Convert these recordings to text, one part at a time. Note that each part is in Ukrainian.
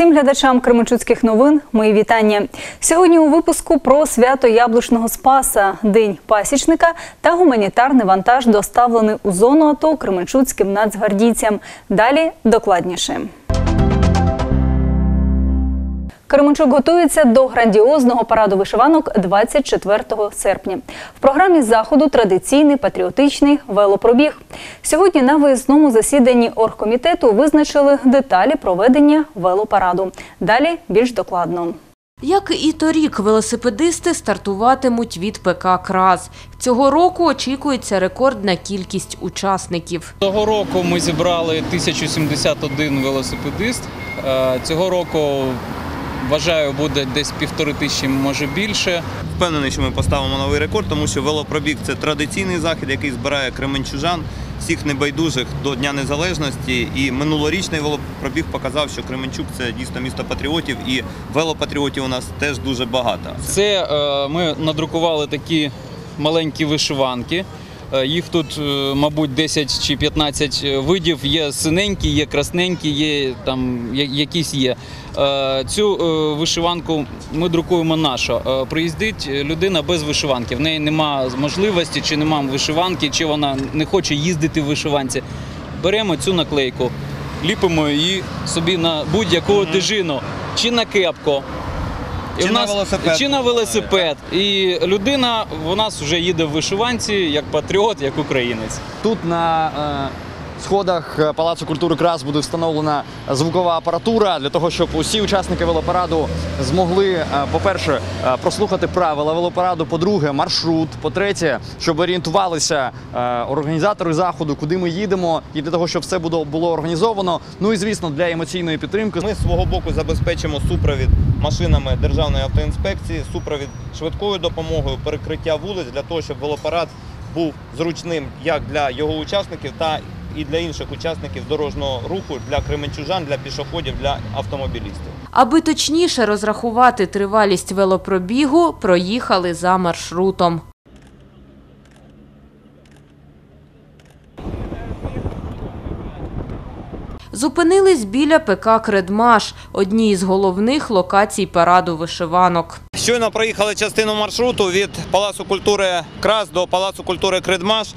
Усім глядачам Кременчуцьких новин мої вітання. Сьогодні у випуску про свято Яблучного Спаса, День пасічника та гуманітарний вантаж доставлений у зону АТО Кременчуцьким нацгвардійцям. Далі докладніше. Кременчук готується до грандіозного параду вишиванок 24 серпня. В програмі заходу традиційний патріотичний велопробіг. Сьогодні на виїзному засіданні оргкомітету визначили деталі проведення велопараду. Далі більш докладно. Як і торік, велосипедисти стартуватимуть від ПК «Краз». Цього року очікується рекордна кількість учасників. Того року ми зібрали 1071 велосипедист. Е, Цього року вважаю буде десь півтори тисячі, може більше. Впевнений, що ми поставимо новий рекорд, тому що велопробіг це традиційний захід, який збирає кременчужан, всіх небайдужих до Дня Незалежності. І минулорічний велопробіг показав, що Кременчук це дійсно місто патріотів, і велопатріотів у нас теж дуже багато. Це е, ми надрукували такі маленькі вишиванки. Е, Їх тут, е, мабуть, 10 чи 15 видів. Є синенькі, є красненькі, є там якісь є. Е, Цю е, вишиванку ми друкуємо нашу. Е, Приїздить людина без вишиванки. В неї нема можливості, чи нема вишиванки, чи вона не хоче їздити в вишиванці. Беремо цю наклейку, ліпимо її собі на будь-яку тижину, чи на кепку. І Чи в на нас- велосипед. Чи на велосипед. І людина у нас вже їде в вишиванці як патріот, як українець. Тут на е, сходах е, Палацу культури Крас буде встановлена звукова апаратура для того, щоб усі учасники велопараду змогли, е, по-перше, е, прослухати правила велопараду, по-друге, маршрут, по-третє, щоб орієнтувалися організатори заходу, куди ми їдемо, і для того, щоб все було організовано. Ну і звісно, для емоційної підтримки. Ми з свого боку забезпечимо супровід машинами Державної автоінспекції, супровід швидкою допомогою, перекриття вулиць для того, щоб велопарад був зручним як для його учасників, та і для інших учасників дорожнього руху, для кременчужан, для пішоходів, для автомобілістів. Аби точніше розрахувати тривалість велопробігу, проїхали за маршрутом. Зупинились біля ПК «Кредмаш» – одній із головних локацій параду вишиванок. Щойно проїхали частину маршруту від Палацу культури Крас до Палацу культури Кредмаш.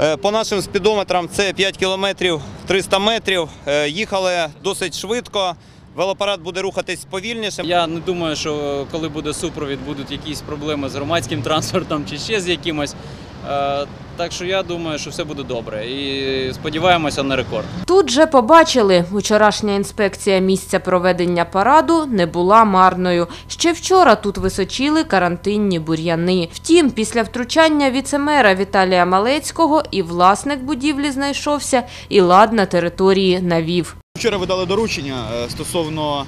Е, По нашим спідометрам це 5 кілометрів 300 метрів. Е, Їхали досить швидко. Велопарад буде рухатись повільніше. Я не думаю, що коли буде супровід, будуть якісь проблеми з громадським транспортом чи ще з якимось. Е, Так що я думаю, що все буде добре. І сподіваємося на рекорд. Тут же побачили, вчорашня інспекція місця проведення параду не була марною. Ще вчора тут височили карантинні бур'яни. Втім, після втручання віцемера Віталія Малецького і власник будівлі знайшовся, і лад на території навів. Вчора ви дали доручення е, стосовно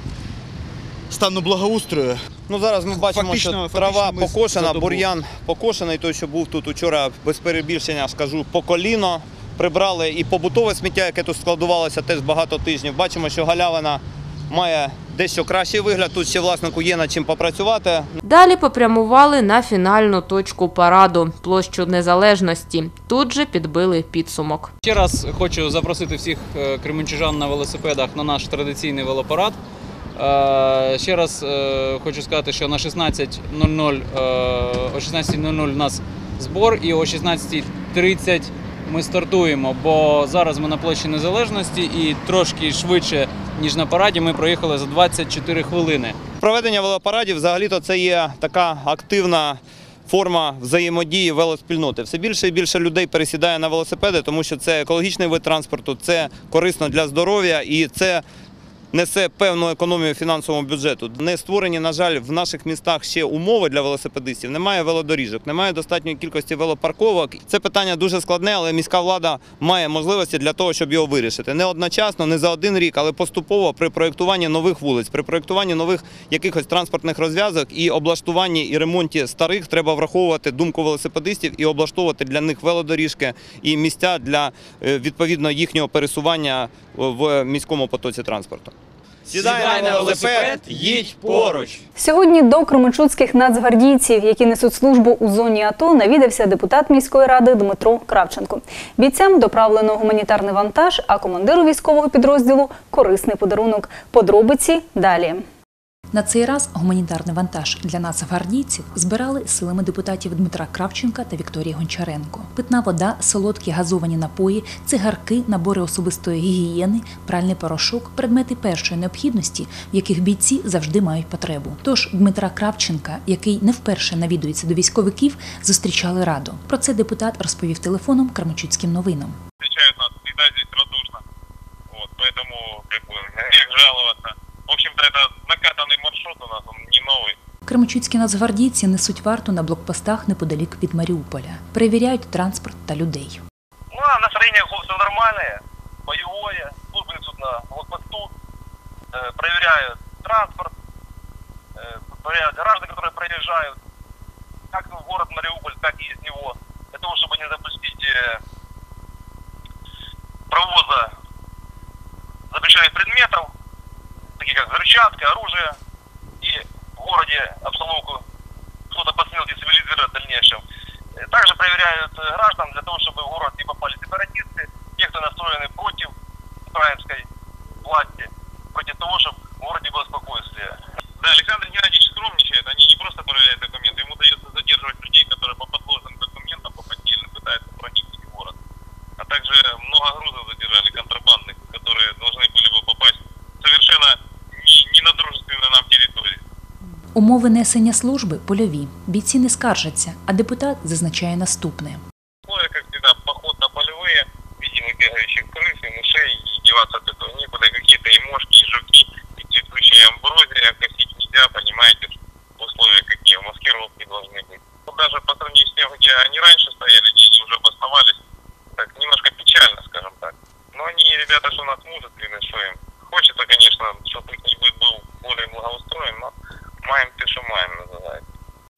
стану благоустрою. Ну зараз ми бачимо, Фактично- що фактично трава ми покошена, бур'ян покошений. Той, що був тут учора, без перебільшення скажу, по коліно. Прибрали і побутове сміття, яке тут складувалося теж багато тижнів. Бачимо, що галявина має дещо кращий вигляд. Тут ще власнику є над чим попрацювати. Далі попрямували на фінальну точку параду – площу Незалежності. Тут же підбили підсумок. Ще раз хочу запросити всіх е, кременчужан на велосипедах на наш традиційний велопарад. Е, Ще раз е, хочу сказати, що на 16.00 е, о 16.00 у нас збор і о 16.30 ми стартуємо, бо зараз ми на площі Незалежності і трошки швидше, ніж на параді, ми проїхали за 24 хвилини. Проведення велопарадів взагалі-то це є така активна форма взаємодії велоспільноти. Все більше і більше людей пересідає на велосипеди, тому що це екологічний вид транспорту, це корисно для здоров'я і це. Несе певну економію фінансового бюджету. Не створені, на жаль, в наших містах ще умови для велосипедистів. Немає велодоріжок, немає достатньої кількості велопарковок. Це питання дуже складне, але міська влада має можливості для того, щоб його вирішити. Не одночасно, не за один рік, але поступово при проєктуванні нових вулиць, при проєктуванні нових якихось транспортних розв'язок і облаштуванні і ремонті старих треба враховувати думку велосипедистів і облаштовувати для них велодоріжки і місця для е, відповідно їхнього пересування в міському потоці транспорту. Сідай на велосипед, їдь поруч. Сьогодні до кременчуцьких нацгвардійців, які несуть службу у зоні АТО, навідався депутат міської ради Дмитро Кравченко. Бійцям доправлено гуманітарний вантаж, а командиру військового підрозділу корисний подарунок. Подробиці далі. На цей раз гуманітарний вантаж для нацгвардійців збирали силами депутатів Дмитра Кравченка та Вікторії Гончаренко. Питна вода, солодкі газовані напої, цигарки, набори особистої гігієни, пральний порошок, предмети першої необхідності, в яких бійці завжди мають потребу. Тож Дмитра Кравченка, який не вперше навідується до військовиків, зустрічали радо. Про це депутат розповів телефоном Кременчуцьким новинам. накатанный маршрут у нас, он не новый. Кременчуцькі нацгвардійці несуть варту на блокпостах неподалік від Маріуполя, перевіряють транспорт та людей. Ну, а настроение у хлопцев нормальное, боевое. Службы несут на блокпосту, э, проверяют транспорт, э, проверяют граждан, которые проезжают, как в город Мариуполь, так и из него. Для того, чтобы не допустить э, провоза запрещенных предметов, таких как взрывчатка, оружие, Умови несення служби польові. Бійці не скаржаться, а депутат зазначає наступне.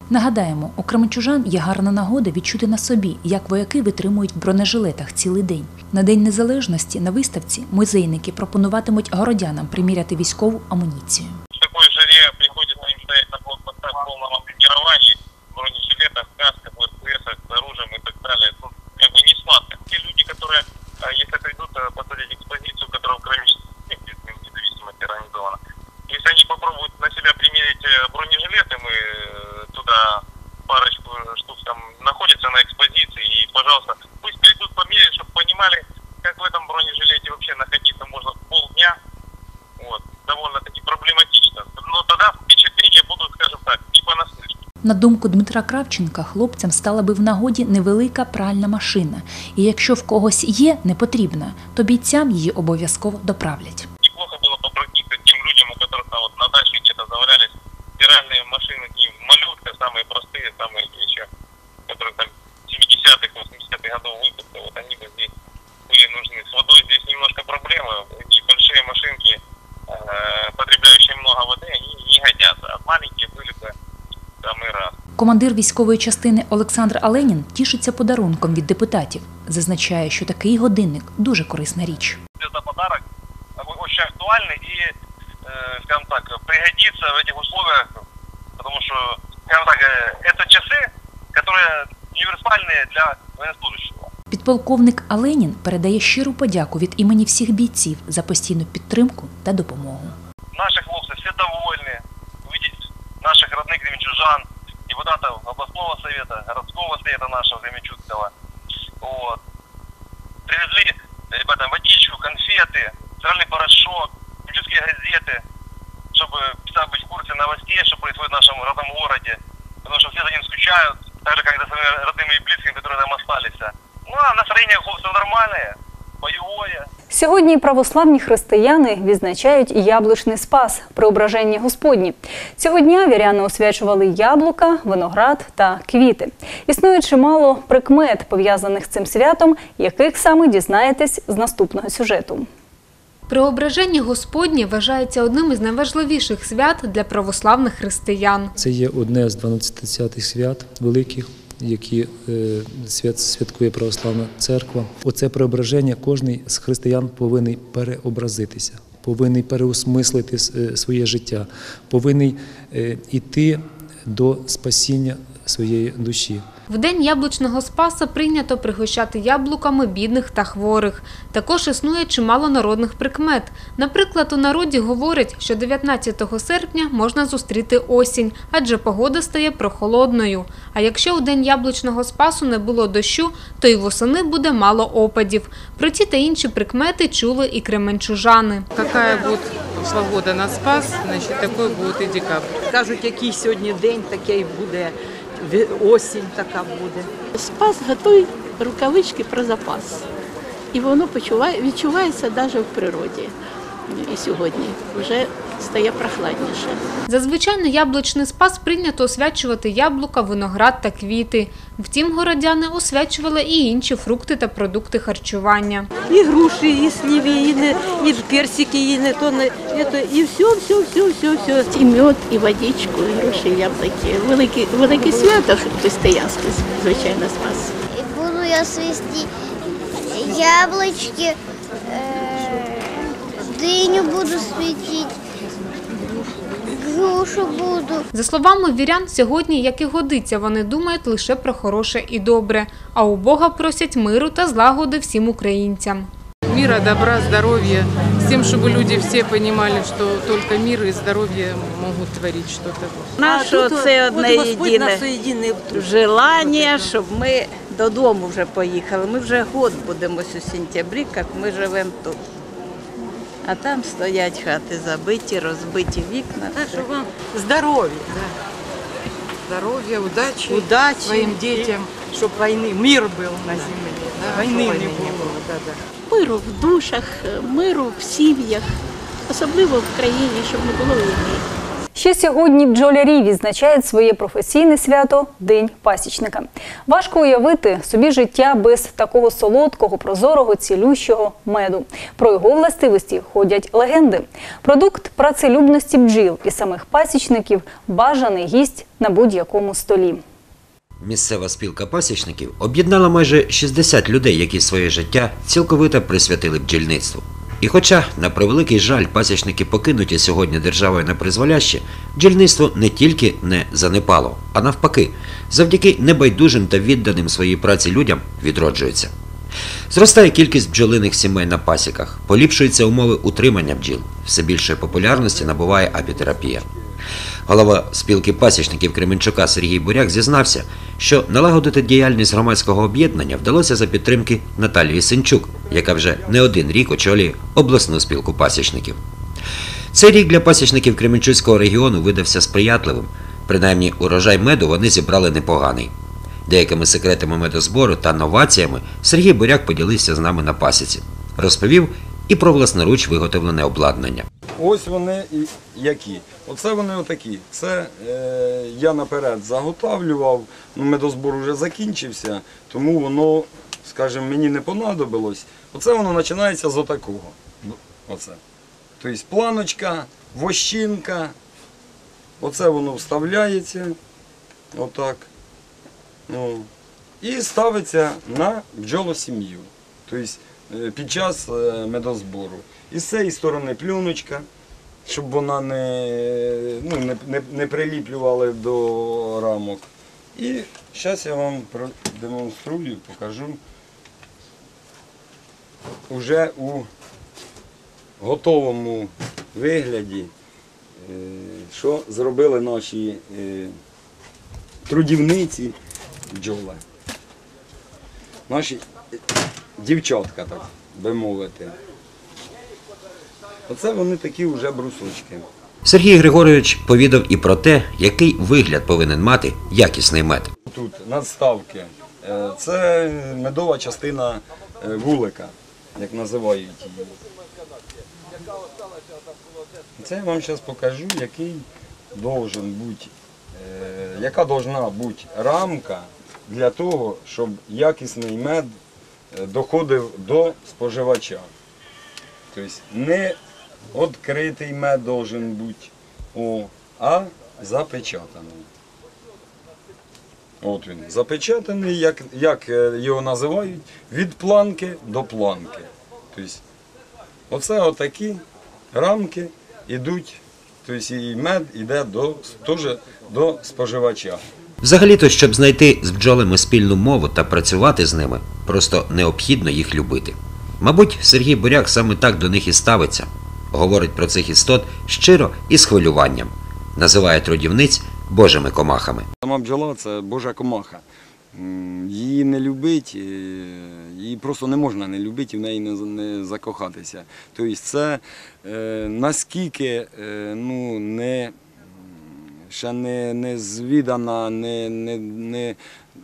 Нагадаємо, у кременчужан є гарна нагода відчути на собі, як вояки витримують в бронежилетах цілий день. На День Незалежності на виставці музейники пропонуватимуть городянам приміряти військову амуніцію. На думку Дмитра Кравченка, хлопцям стала би в нагоді невелика пральна машина, і якщо в когось є не потрібна, то бійцям її обов'язково доправлять. Командир військової частини Олександр Аленін тішиться подарунком від депутатів. Зазначає, що такий годинник дуже корисна річ. это подарок такой очень актуальный и, э, скажем так, пригодится в этих условиях, потому что, скажем так, э, это часы, которые универсальные для военнослужащего. Підполковник Аленін передає щиру подяку від імені всіх бійців за постійну підтримку та допомогу. Наши хлопцы все довольны увидеть наших родных кременчужан, Депутатов областного совета, городского совета нашего Кременчуцкого. Вот. Привезли ребятам водичку, конфеты, стиральный порошок, кременчуцкие газеты, чтобы всегда быть в курсе новостей, что происходит в нашем родном городе. Потому что все за ним скучают, так же, как за своими родными и близкими, которые там остались. Ну, а настроение у нормальное, боевое. Сьогодні православні християни відзначають яблучний спас преображення Господні. Цього дня віряни освячували яблука, виноград та квіти. Існує чимало прикмет, пов'язаних з цим святом, яких саме дізнаєтесь з наступного сюжету. Преображення Господнє вважається одним із найважливіших свят для православних християн. Це є одне з 12 святих свят великих, які е, свят, святкує Православна Церква. Оце преображення кожний з християн повинен переобразитися, повинен переосмислити е, своє життя, повинен іти до спасіння своєї душі. В день яблучного спаса прийнято пригощати яблуками бідних та хворих. Також існує чимало народних прикмет. Наприклад, у народі говорять, що 19 серпня можна зустріти осінь, адже погода стає прохолодною. А якщо у день яблучного спасу не було дощу, то й восени буде мало опадів. Про ці та інші прикмети чули і кременчужани. Какая будет погода на спас, значит, такой будет и декабрь. Кажуть, який сьогодні день, таке й буде. Осінь така буде. Спас готуй рукавички про запас. І воно відчувається навіть в природі. І сьогодні вже стає прохладніше. Зазвичай на яблучний спас прийнято освячувати яблука, виноград та квіти. Втім, городяни освячували і інші фрукти та продукти харчування. І груші, і сливи, і, не, і персики, і не то, не, это, і все, все, все, все, все. І мед, і водичку, і гроші, і яблуки. Велике, велике свято християнське, звичайно, спас. Буду я свести яблочки, дыню буду светить, грушу буду. За словами вірян, сьогодні, як і годиться, вони думають лише про хороше і добре, а у Бога просять миру та злагоди всім українцям. Мира, добра, здоровья. С тем, чтобы люди все понимали, что только мир и здоровье могут творить что-то. Наше це одне єдине желання, щоб ми додому вже поїхали. Ми вже год будемо у сентябрі, як ми живемо тут. А там стоять хати забиті, розбиті вікна. Щоб вам здоров'я. Здоров'я, удачі, Удачі. своїм дітям, щоб війни, мир був на землі. Да? Війни не було. Да, да. Миру в душах, миру в сім'ях, особливо в країні, щоб не було війни. Ще сьогодні бджолярі відзначають своє професійне свято День пасічника. Важко уявити собі життя без такого солодкого, прозорого, цілющого меду. Про його властивості ходять легенди. Продукт працелюбності бджіл і самих пасічників бажаний гість на будь-якому столі. Місцева спілка пасічників об'єднала майже 60 людей, які своє життя цілковито присвятили бджільництву. І хоча, на превеликий жаль, пасічники покинуті сьогодні державою на призволяще, бджільництво не тільки не занепало, а навпаки, завдяки небайдужим та відданим своїй праці людям відроджується. Зростає кількість бджолиних сімей на пасіках, поліпшуються умови утримання бджіл, все більшої популярності набуває апітерапія. Голова спілки пасічників Кременчука Сергій Буряк зізнався, що налагодити діяльність громадського об'єднання вдалося за підтримки Наталії Сенчук, яка вже не один рік очолює обласну спілку пасічників. Цей рік для пасічників Кременчуцького регіону видався сприятливим. Принаймні, урожай меду вони зібрали непоганий. Деякими секретами медозбору та новаціями Сергій Буряк поділився з нами на пасіці. Розповів і про власноруч виготовлене обладнання. Ось вони і які. Оце вони отакі. Це е, я наперед заготавлював, ну, медозбор вже закінчився, тому воно, скажімо, мені не понадобилось. Оце воно починається з отакого. Ну, Оце. Тобто планочка, вощинка. Оце воно вставляється. Отак. Ну, і ставиться на бджолосім'ю. Тобто під час е, медозбору. І з цієї сторони плюночка, щоб вона не, ну, не, не, не приліплювала до рамок. І зараз я вам продемонструю, покажу уже у готовому вигляді, е, що зробили наші е, трудівниці бджоли. Наші е, дівчатка, так би мовити. Оце вони такі вже брусочки. Сергій Григорович повідав і про те, який вигляд повинен мати якісний мед. Тут надставки. Е, Це медова частина е, вулика, як називають її. Це я вам зараз покажу, який должен бути, е, яка должна бути рамка для того, щоб якісний мед доходив до споживача. Тобто не відкритий мед должен бути, а запечатаний. От він запечатаний, як, як е, його називають, від планки до планки. Тобто, оце отакі рамки йдуть, тобто і мед йде до, теж до споживача. Взагалі-то, щоб знайти з бджолами спільну мову та працювати з ними, просто необхідно їх любити. Мабуть, Сергій Буряк саме так до них і ставиться. Говорить про цих істот щиро і з хвилюванням. Називає трудівниць божими комахами. Сама бджола це Божа комаха. Її не любить, е, її просто не можна не любити і в неї не, закохатися. Тобто це е, наскільки е, ну, не, ще не, не звідана, не, не, не,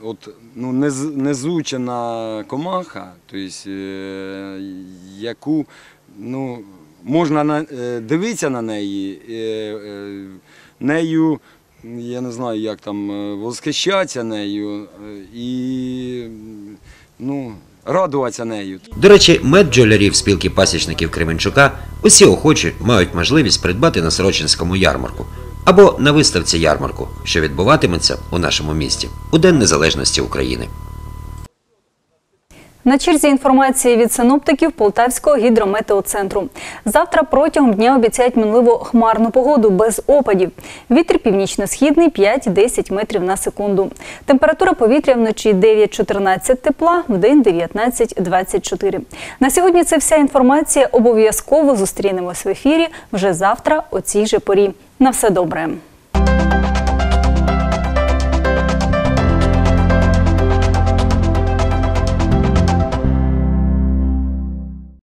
от, ну, не, з- не зучена комаха, тобто, яку ну, можна на, е, дивитися на неї, е, нею я не знаю, як там восхищатися нею і ну, радуватися нею. До речі, мед бджолярів спілки пасічників Кременчука усі охочі мають можливість придбати на Сорочинському ярмарку або на виставці ярмарку, що відбуватиметься у нашому місті у День Незалежності України. На черзі інформації від синоптиків Полтавського гідрометеоцентру. Завтра протягом дня обіцяють мінливо хмарну погоду без опадів. Вітер північно-східний 5-10 метрів на секунду. Температура повітря вночі 9-14 тепла, вдень 19-24. На сьогодні це вся інформація. Обов'язково зустрінемось в ефірі вже завтра о цій же порі. На все добре.